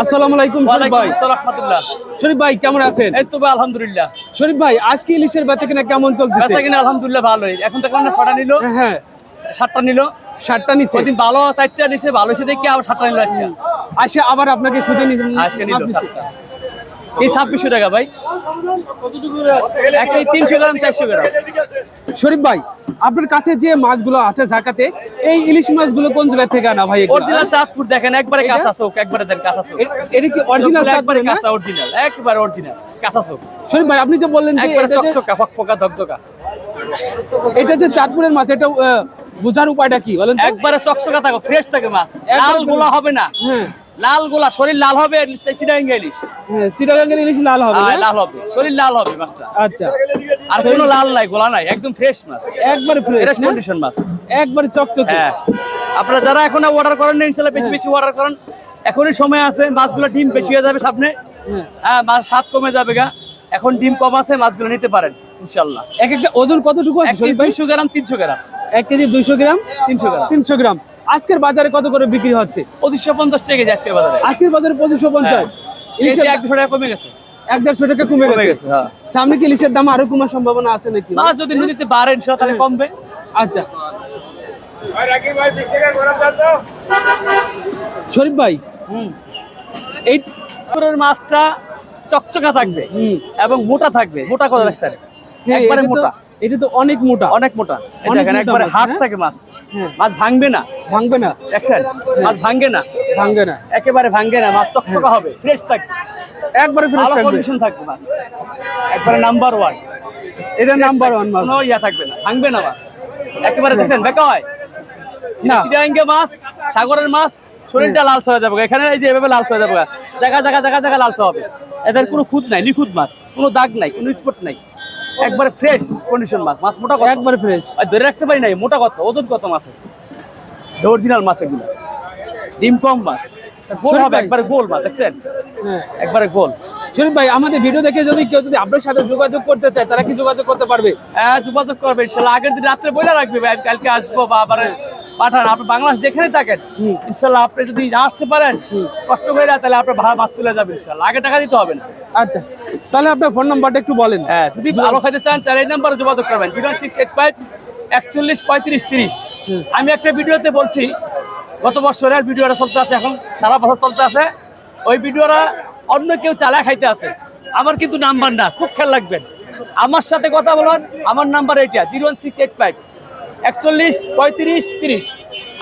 আসসালামু আলাইকুম শরীফ ভাই। রহমতুল্লাহ। শরীফ ভাই কেমন আছেন? এই তো ভাই আলহামদুলিল্লাহ। শরীফ ভাই আজকে ইলিশের বেচা কেমন চলতেছে? বেচা আলহামদুলিল্লাহ ভালোই। এখন তো কারণে ছটা নিল হ্যাঁ সাতটা নিল। ষাটটা নিচ্ছে ভালো চারটা নিছে ভালো হয়েছে দেখি আবার সাতটা নিল আজকে। আসে আবার আপনাকে খুঁজে আজকে নিল সাতটা। এই ছাব্বিশশো টাকা ভাই। একটা তিনশো গ্রাম চারশো গ্রাম। শরীফ ভাই আপনার কাছে যে মাছগুলো আছে ঢাকাতে এই ইলিশ মাছগুলো কোন জায়গা থেকে আনা ভাই অরিজিনাল চাঁদপুর দেখেন একবারে কাঁচা চোখ একবারে দেন কাঁচা চোখ। এটা কি অরিজিনাল একবারে কাঁচা অরিজিনাল একবারে অরিজিনাল কাঁচা চোখ। শরীফ ভাই আপনি যে বললেন যে এটা যে- চকচকা ফকফকা ধকধকা এটা যে চাঁদপুরের মাছ এটা বোঝার উপায়টা কি বলেন একবারে চকচকা থাকো ফ্রেশ থাকে মাছ। লাল গোলা হবে না। হ্যাঁ। লাল গোলা শরীর লাল হবে চিটাঙ্গা ইলিশ। হ্যাঁ চিটাগাঙ্গের ইলিশ লাল হবে হ্যাঁ, লাল হবে শরীর লাল হবে মাছটা। আচ্ছা। আর কোনো লাল নাই গোলা নাই একদম ফ্রেশ মাছ। একবারে ফ্রেশ কন্ডিশন মাছ। একবারে চকচকে। হ্যাঁ। আপনারা যারা এখন অর্ডার করেন বেশি বেশি অর্ডার করেন। এখনই সময় আছে মাছগুলো ডিম বেশি হয়ে যাবে সামনে। হ্যাঁ মাছ স্বাদ কমে যাবে গা। এখন ডিম কম আছে মাছগুলো নিতে পারেন ইনশাল্লাহ। এক একটা ওজন কতটুকু আছে এক শরীফ ভাই? দুইশো গ্রাম তিনশো গ্রাম। এক কেজি দুইশো গ্রাম? তিনশো গ্রাম। তিনশো গ্রাম। আজকের বাজারে কত করে বিক্রি হচ্ছে? পঁচিশশো পঞ্চাশ টাকা আজকের বাজারে। আজকের বাজারে পঁচিশশো পঞ্চাশ। এই ইলিশের এক দুশো টাকা কমে গেছে। এক দেড়শো টাকা কমে কমে গেছে। গেছে হ্যাঁ। সামনে কি ইলিশের দাম আরও কমার সম্ভাবনা আছে নাকি? মাছ যদি নদীতে বাড়ে তাহলে কমবে। আচ্ছা। শরীফ ভাই হুম। এই মাছটা চকচকা থাকবে হুম। এবং মোটা থাকবে। মোটা কথা লাগছে? একবারে মোটা। এটা তো অনেক মোটা। অনেক মোটা। দেখেন একবারে হাত হ্যাঁ? থাকে মাছ। হ্যাঁ। মাছ ভাঙবে না। ভাঙবে না। দেখছেন? মাছ ভাঙবে না। ভাঙবে না। একেবারে ভাঙবে না। মাছ চকচকা হবে। ফ্রেশ থাকবে। একবারে ফ্রেশ থাকবে। কন্ডিশন থাকবে মাছ। একবারে নাম্বার ওয়ান এটা নাম্বার ওয়ান মাছ। কোনো ইয়া থাকবে না। ভাঙবে না মাছ। একেবারে দেখছেন? বেকা হয়। না। মাছ সাগরের মাছ শরীরটা লাল হয়ে যাবে। এখানে এই যে এভাবে লাল হয়ে যাবে। জায়গা জায়গা জায়গা জায়গা লাল হবে। এদের কোনো খুঁত নাই। নিখুঁত মাছ। কোনো দাগ নাই। কোনো স্পট নাই। একবারে ফ্রেশ কন্ডিশন মাছ। মাছ মোটা কত? একবারে ফ্রেশ আর ধরে রাখতে পারি নাই মোটা কত? ওজন কত মাছে অরিজিনাল মাছ এগুলো। ডিম কম মাছ। গোল হবে। একবারে গোল মাছ দেখছেন? হ্যাঁ। একবারে গোল। শরীফ ভাই আমাদের ভিডিও দেখে যদি কেউ যদি আপনার সাথে যোগাযোগ করতে চায় তারা কি যোগাযোগ করতে পারবে? হ্যাঁ যোগাযোগ করবে ইনশাল্লাহ। আগের দিন রাত্রে বলে রাখবে ভাই কালকে আসব বা আবার পাঠান। আপনি বাংলাদেশ যেখানে থাকেন ইনশাল্লাহ আপনি যদি না আসতে পারেন কষ্ট করে তাহলে আপনার ভাড়া মাছ তুলে যাবে ইনশাল্লাহ। আগে টাকা দিতে হবে না। আচ্ছা তাহলে আপনার ফোন নাম্বারটা একটু বলেন। হ্যাঁ যদি ভালো খাইতে চান তাহলে এই নাম্বারে যোগাযোগ করবেন জিরো সিক্স এইট ফাইভ একচল্লিশ পঁয়ত্রিশ তিরিশ। আমি একটা ভিডিওতে বলছি গত বছরের ভিডিওটা চলতে আছে এখন সারা বছর চলতে আছে। ওই ভিডিওটা অন্য কেউ চালা খাইতে আছে। আমার কিন্তু নাম্বার না খুব খেয়াল রাখবেন। আমার সাথে কথা বলুন আমার নাম্বার এইটা zero one six eight five একচল্লিশ পঁয়ত্রিশ তিরিশ।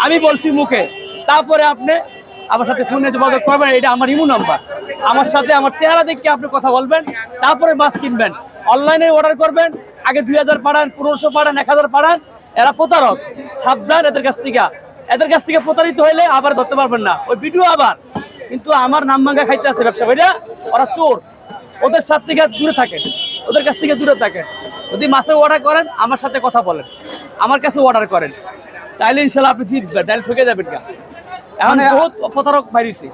আমি বলছি মুখে তারপরে আপনি আমার সাথে ফোনে যোগাযোগ করবেন, এটা আমার ইমু নাম্বার। আমার সাথে আমার চেহারা দেখে আপনি কথা বলবেন, তারপরে মাছ কিনবেন। অনলাইনে অর্ডার করবেন, আগে দুই হাজার পাঠান, পনেরোশো পাঠান, এক হাজার পাঠান, এরা প্রতারক, সাবধান এদের কাছ থেকে। এদের কাছ থেকে প্রতারিত হইলে আবার ধরতে পারবেন না। ওই ভিডিও আবার। কিন্তু আমার নাম মাঙ্গা খাইতে আছে ব্যবসা ভাইরা ওরা চোর। ওদের সাথ থেকে দূরে থাকে। ওদের কাছ থেকে দূরে থাকে। যদি মাছের অর্ডার করেন, আমার সাথে কথা বলেন। আমার কাছে অর্ডার করেন। তাইলে ইনশাল্লাহ আপনি জিতবেন তাহলে ঠকে যাবেন এখন মানে- বহুত প্রতারক বাইরেছে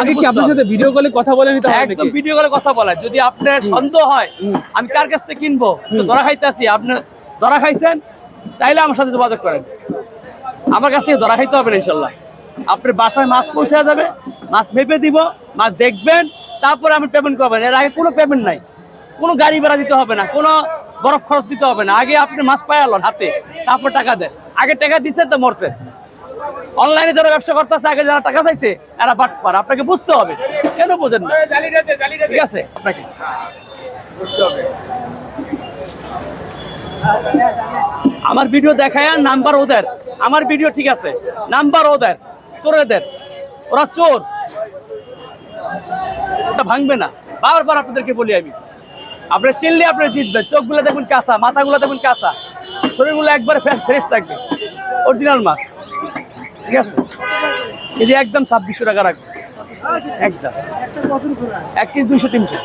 আগে কি আপনার সাথে ভিডিও কলে কথা বলে নিতে হবে একদম ভিডিও করে কথা বলা। যদি আপনার সন্দেহ হয় আমি কার কাছ থেকে কিনবো? তো ধরা আপনি ধরা খাইছেন তাইলে আমার সাথে যোগাযোগ করেন। আমার কাছ থেকে ধরা খাইতে হবে না ইনশাল্লাহ। আপনার বাসায় মাছ পৌঁছে যাবে মাছ মেপে দিব মাছ দেখবেন তারপরে আমি পেমেন্ট করবেন। এর আগে কোনো পেমেন্ট নাই। কোনো গাড়ি ভাড়া দিতে হবে না কোনো বরফ খরচ দিতে হবে না। আগে আপনি মাছ পাই আলোন হাতে তারপর টাকা দেন। আগে টাকা দিচ্ছেন তো মরছে। অনলাইনে যারা ব্যবসা করতেছে, আগে যারা টাকা চাইছে, এরা বাটপার আপনাকে বুঝতে হবে। কেন বোঝেন না? ঠিক আছে, আপনাকে। আমার ভিডিও দেখায় নাম্বার ওদের। আমার ভিডিও ঠিক আছে। নাম্বার ওদের, চোরেদের। ওরা চোর। ওটা ভাঙবে না। বারবার আপনাদেরকে বলি আমি। আপনার চিনলে আপনার জিতবেন। চোখগুলো দেখবেন কাঁচা, মাথাগুলো দেখবেন কাঁচা। শরীরগুলো একবারে ফ্রেশ থাকবে। অরিজিনাল মাছ। ঠিক আছে? এই যে একদম ছাব্বিশশো টাকা রাখবে একদম। এক কেজি দুইশো তিনশো।